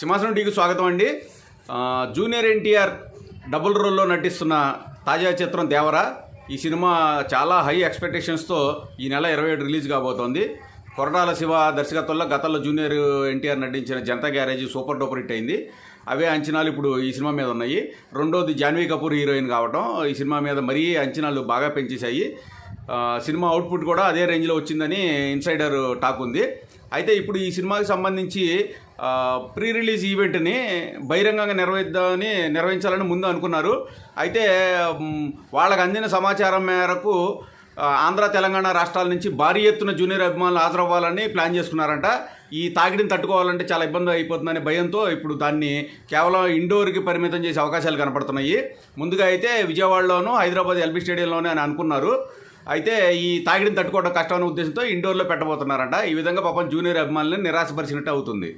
సింహాసనం టీకి స్వాగతం అండి. జూనియర్ ఎన్టీఆర్ డబుల్ రోల్లో నటిస్తున్న తాజా చిత్రం దేవరా. ఈ సినిమా చాలా హై ఎక్స్పెక్టేషన్స్తో ఈ నెల ఇరవై ఏడు రిలీజ్ కాబోతోంది. కొరటాల శివ దర్శకత్వంలో గతంలో జూనియర్ ఎన్టీఆర్ నటించిన Janatha garage super duper hit అయింది. అవే అంచనాలు ఇప్పుడు ఈ సినిమా మీద ఉన్నాయి. రెండోది జాన్వీ కపూర్ హీరోయిన్ కావటం. ఈ సినిమా మీద మరీ అంచనాలు బాగా పెంచేశాయి. సినిమా అవుట్పుట్ కూడా అదే రేంజ్లో వచ్చిందని ఇన్సైడర్ టాక్ ఉంది. అయితే ఇప్పుడు ఈ సినిమాకి సంబంధించి ప్రీ రిలీజ్ ఈవెంట్ని బహిరంగంగా నిర్వహిద్దామని నిర్వహించాలని ముందు అనుకున్నారు. అయితే వాళ్ళకు అందిన సమాచారం మేరకు ఆంధ్ర తెలంగాణ రాష్ట్రాల నుంచి భారీ ఎత్తున జూనియర్ అభిమానులు హాజరవ్వాలని ప్లాన్ చేసుకున్నారంట. ఈ తాకిడిని తట్టుకోవాలంటే చాలా ఇబ్బంది అయిపోతుందనే భయంతో ఇప్పుడు దాన్ని కేవలం ఇండోర్కి పరిమితం చేసే అవకాశాలు కనపడుతున్నాయి. ముందుగా అయితే విజయవాడలోనూ హైదరాబాద్ ఎల్బీ స్టేడియంలోనే అని అనుకున్నారు. అయితే ఈ తాగిడిని తట్టుకోవడం కష్టం అనే ఉద్దేశంతో ఇండోర్లో పెట్టబోతున్నారంట. ఈ విధంగా పాపం జూనియర్ అభిమానులను నిరాశపరిచినట్టు అవుతుంది.